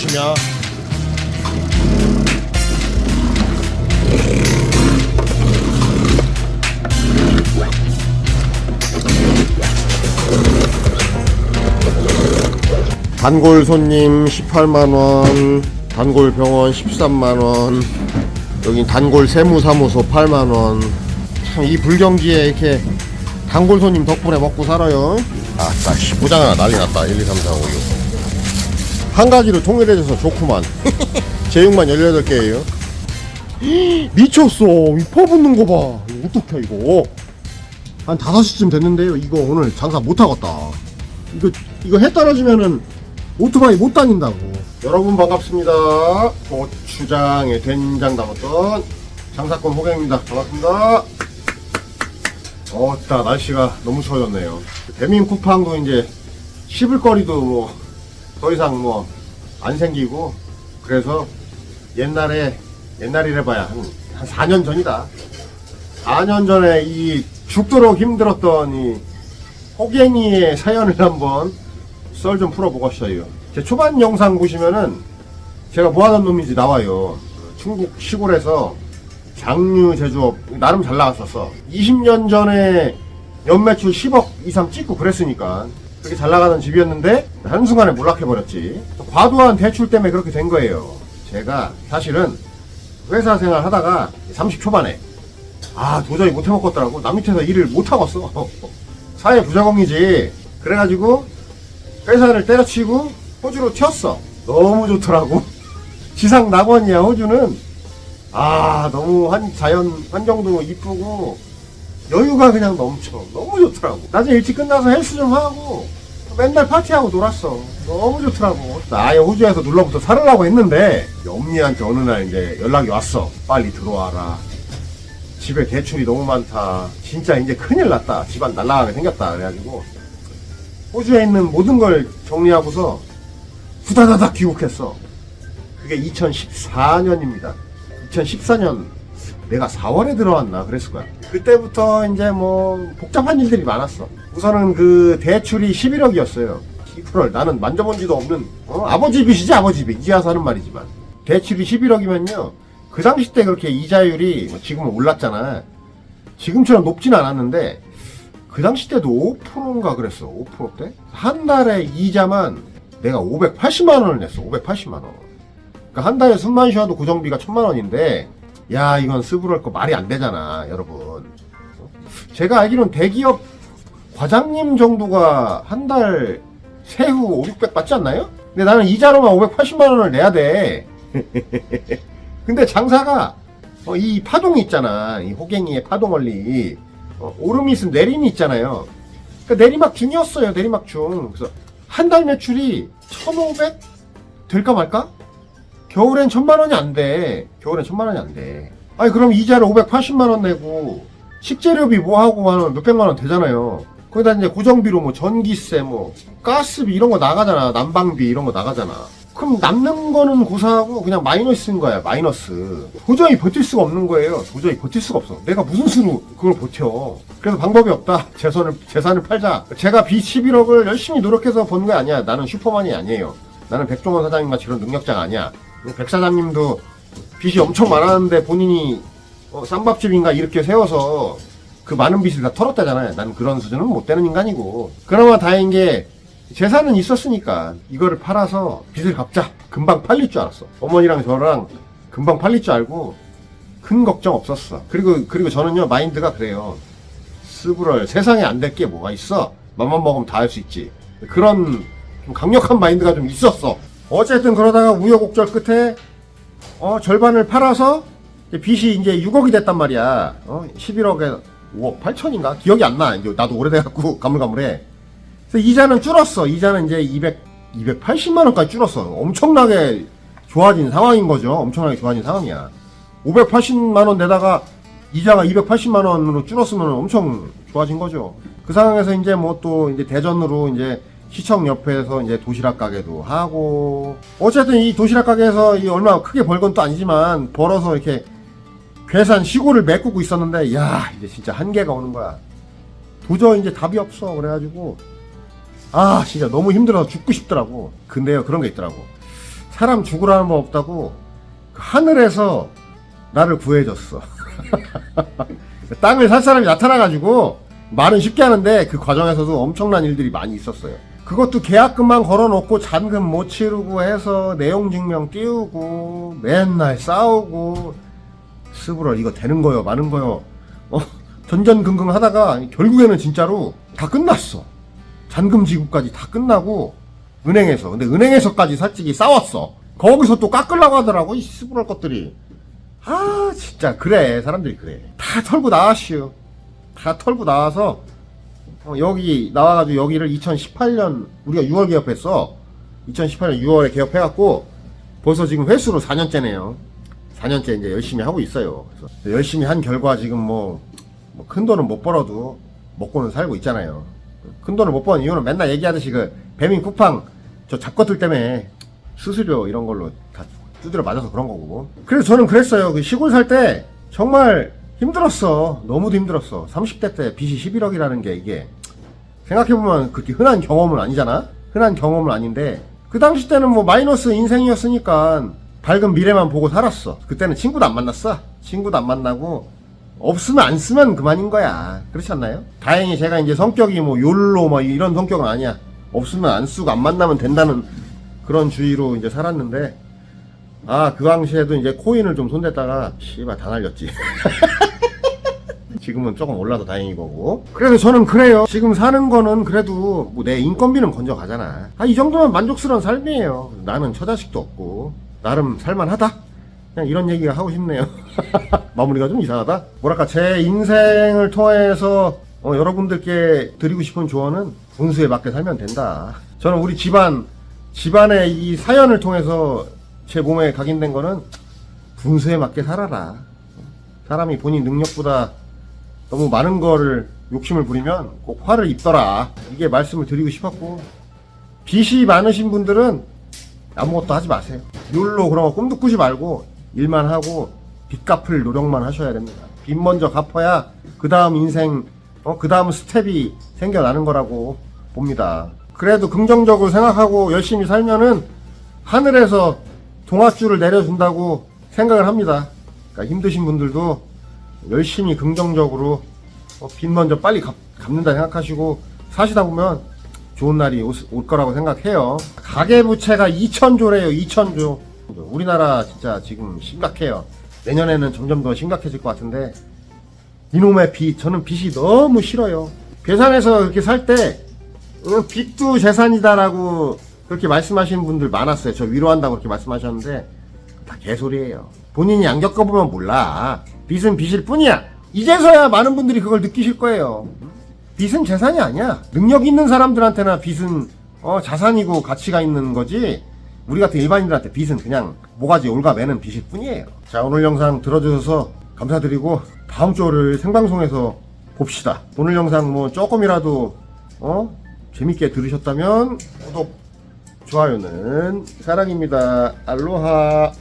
조심이야. 단골 손님 18만원, 단골 병원 13만원, 여기 단골 세무사무소 8만원. 참 이 불경기에 이렇게 단골 손님 덕분에 먹고 살아요. 아따, 씨, 포장 하나 난리 났다. 1, 2, 3, 4, 5, 6. 한 가지로 통일해져서 좋구만. 제육만 18개예요. 미쳤어. 이 퍼붓는 거 봐. 이거 어떡해, 이거. 한 5시쯤 됐는데요. 이거 오늘 장사 못 하겠다. 이거, 이거 해 떨어지면은 오토바이 못 다닌다고. 여러분 반갑습니다. 고추장에 된장 담았던 장사건 호갱입니다. 반갑습니다. 어따 날씨가 너무 추워졌네요. 배민 쿠팡도 이제 씹을 거리도 뭐 더 이상 뭐 안 생기고 그래서 옛날에 옛날이래 봐야 한, 한 4년 전이다. 4년 전에 이 죽도록 힘들었던 이 호갱이의 사연을 한번 썰 좀 풀어보겠어요. 제 초반 영상 보시면은 제가 뭐 하는 놈인지 나와요. 충북 시골에서 장류 제조업 나름 잘 나갔었어. 20년 전에 연매출 10억 이상 찍고 그랬으니까 그렇게 잘 나가는 집이었는데 한순간에 몰락해버렸지. 과도한 대출 때문에 그렇게 된 거예요. 제가 사실은 회사 생활 하다가 30 초반에 아 도저히 못 해먹겠더라고. 남 밑에서 일을 못 하겠어. 사회 부작용이지. 그래가지고 회사를 때려치고 호주로 튀었어. 너무 좋더라고. 지상 낙원이야 호주는. 아 너무 한 자연 환경도 이쁘고 여유가 그냥 넘쳐. 너무 좋더라고. 나중에 일찍 끝나서 헬스 좀 하고 맨날 파티하고 놀았어. 너무 좋더라고. 나 아예 호주에서 눌러부터 살으려고 했는데 엄니한테 어느 날 이제 연락이 왔어. 빨리 들어와라. 집에 대출이 너무 많다. 진짜 이제 큰일 났다. 집안 날라가게 생겼다. 그래가지고 호주에 있는 모든 걸 정리하고서 후다다닥 귀국했어. 그게 2014년입니다. 2014년 내가 4월에 들어왔나 그랬을 거야. 그때부터 이제 뭐 복잡한 일들이 많았어. 우선은 그 대출이 11억이었어요. 2%를 나는 만져본 지도 없는 어? 아버지 빚이지 아버지 빚. 이제 와서 하는 말이지만 대출이 11억이면요. 그 당시 때 그렇게 이자율이 뭐 지금은 올랐잖아. 지금처럼 높진 않았는데 그 당시 때도 5%인가 그랬어. 5%대? 한 달에 이자만 내가 580만 원을 냈어. 580만 원. 그러니까 한 달에 숨만 쉬어도 고정비가 천만 원인데 야 이건 스브럴 거 말이 안 되잖아 여러분. 제가 알기로는 대기업 과장님 정도가 한 달 세후 5, 600 받지 않나요? 근데 나는 이자로만 580만 원을 내야 돼. 근데 장사가 어, 이 파동이 있잖아. 이 호갱이의 파동 원리. 어, 오름이 있으면 내림이 있잖아요. 그러니까 내리막 중이었어요. 내리막 중. 그래서 한 달 매출이 1500 될까 말까? 겨울엔 천만 원이 안 돼. 겨울엔 천만 원이 안 돼. 아니 그럼 이자를 580만 원 내고 식재료비 뭐 하고 하면 몇백만 원 되잖아요. 거기다 이제 고정비로 뭐 전기세 뭐 가스비 이런 거 나가잖아. 난방비 이런 거 나가잖아. 그럼 남는 거는 고사하고 그냥 마이너스인 거야. 마이너스. 도저히 버틸 수가 없는 거예요. 도저히 버틸 수가 없어. 내가 무슨 수로 그걸 버텨. 그래서 방법이 없다. 재산을 재산을 팔자. 제가 빚 11억을 열심히 노력해서 번 게 아니야. 나는 슈퍼만이 아니에요. 나는 백종원 사장님 같이 이런 능력자가 아니야. 백 사장님도 빚이 엄청 많았는데 본인이 어, 쌈밥집인가 이렇게 세워서 그 많은 빚을 다 털었다잖아요. 나는 그런 수준은 못 되는 인간이고. 그나마 다행인 게 재산은 있었으니까 이거를 팔아서 빚을 갚자. 금방 팔릴 줄 알았어. 어머니랑 저랑 금방 팔릴 줄 알고 큰 걱정 없었어. 그리고 그리고 저는요 마인드가 그래요. 스브럴 세상에 안 될 게 뭐가 있어? 맘만 먹으면 다 할 수 있지. 그런 좀 강력한 마인드가 좀 있었어. 어쨌든 그러다가 우여곡절 끝에 어, 절반을 팔아서 빚이 이제 6억이 됐단 말이야. 어, 11억에 5억 8천인가? 기억이 안 나. 이제 나도 오래돼갖고 가물가물해. 그래서 이자는 줄었어. 이자는 이제 200, 280만 원까지 줄었어. 엄청나게 좋아진 상황인 거죠. 엄청나게 좋아진 상황이야. 580만 원 내다가 이자가 280만 원으로 줄었으면 엄청 좋아진 거죠. 그 상황에서 이제 뭐 또 이제 대전으로 이제 시청 옆에서 이제 도시락 가게도 하고 어쨌든 이 도시락 가게에서 이 얼마 크게 벌 건 또 아니지만 벌어서 이렇게 괴산 시골을 메꾸고 있었는데 야 이제 진짜 한계가 오는 거야. 도저히 이제 답이 없어 그래가지고 아 진짜 너무 힘들어서 죽고 싶더라고. 근데요 그런 게 있더라고. 사람 죽으라는 법 없다고 그 하늘에서 나를 구해줬어. 땅을 살 사람이 나타나가지고 말은 쉽게 하는데 그 과정에서도 엄청난 일들이 많이 있었어요. 그것도 계약금만 걸어놓고 잔금 못 치르고 해서 내용 증명 띄우고 맨날 싸우고 스브럴 이거 되는 거요 마는 거요 어, 전전긍긍 하다가 결국에는 진짜로 다 끝났어. 잔금 지급까지 다 끝나고 은행에서 근데 은행에서까지 솔직히 싸웠어. 거기서 또 깎으려고 하더라고 이 스브럴 것들이. 아 진짜 그래 사람들이 그래 다 털고 나왔슈 다 털고 나와서 어, 여기 나와가지고 여기를 2018년 우리가 6월 개업했어 2018년 6월에 개업해갖고 벌써 지금 회수로 4년째네요 4년째 이제 열심히 하고 있어요 그래서 열심히 한 결과 지금 뭐큰 돈은 못 벌어도 먹고는 살고 있잖아요 큰 돈을 못 버는 이유는 맨날 얘기하듯이 그 배민 쿠팡 저 잡것들 때문에 수수료 이런 걸로 다 두드려 맞아서 그런 거고. 그래서 저는 그랬어요. 그 시골 살 때 정말 힘들었어. 너무도 힘들었어. 30대 때 빚이 11억이라는 게 이게 생각해보면 그렇게 흔한 경험은 아니잖아? 흔한 경험은 아닌데 그 당시 때는 뭐 마이너스 인생이었으니까 밝은 미래만 보고 살았어. 그때는 친구도 안 만났어. 친구도 안 만나고 없으면 안 쓰면 그만인 거야. 그렇지 않나요? 다행히 제가 이제 성격이 뭐 욜로 뭐 이런 성격은 아니야. 없으면 안 쓰고 안 만나면 된다는 그런 주의로 이제 살았는데 아, 그 당시에도 이제 코인을 좀 손댔다가, 씨발, 다 날렸지. 지금은 조금 올라도 다행인 거고. 그래서 저는 그래요. 지금 사는 거는 그래도 뭐 내 인건비는 건져 가잖아. 아, 이 정도면 만족스러운 삶이에요. 나는 처자식도 없고, 나름 살만하다? 그냥 이런 얘기가 하고 싶네요. 마무리가 좀 이상하다? 뭐랄까, 제 인생을 통해서 어, 여러분들께 드리고 싶은 조언은 분수에 맞게 살면 된다. 저는 우리 집안, 집안의 이 사연을 통해서 제 몸에 각인된 거는 분수에 맞게 살아라. 사람이 본인 능력보다 너무 많은 거를 욕심을 부리면 꼭 화를 입더라. 이게 말씀을 드리고 싶었고 빚이 많으신 분들은 아무것도 하지 마세요. 율로 그런 거 꿈도 꾸지 말고 일만 하고 빚 갚을 노력만 하셔야 됩니다. 빚 먼저 갚아야 그 다음 인생, 어, 그 다음 스텝이 생겨나는 거라고 봅니다. 그래도 긍정적으로 생각하고 열심히 살면은 하늘에서 동아줄을 내려준다고 생각을 합니다. 그러니까 힘드신 분들도 열심히 긍정적으로 어, 빚 먼저 빨리 갚, 갚는다 생각하시고 사시다 보면 좋은 날이 올, 올 거라고 생각해요. 가계부채가 2천조래요, 2천조. 우리나라 진짜 지금 심각해요. 내년에는 점점 더 심각해질 것 같은데 이놈의 빚, 저는 빚이 너무 싫어요. 괴산에서 이렇게 살때 어, 빚도 재산이다라고 그렇게 말씀하시는 분들 많았어요. 저 위로한다고 그렇게 말씀하셨는데 다 개소리예요. 본인이 안 겪어보면 몰라. 빚은 빚일 뿐이야. 이제서야 많은 분들이 그걸 느끼실 거예요. 빚은 재산이 아니야. 능력 있는 사람들한테나 빚은 어, 자산이고 가치가 있는 거지. 우리 같은 일반인들한테 빚은 그냥 모가지 올가매는 빚일 뿐이에요. 자 오늘 영상 들어주셔서 감사드리고 다음 주를 생방송에서 봅시다. 오늘 영상 뭐 조금이라도 어 재밌게 들으셨다면 구독 좋아요는 사랑입니다. 알로하.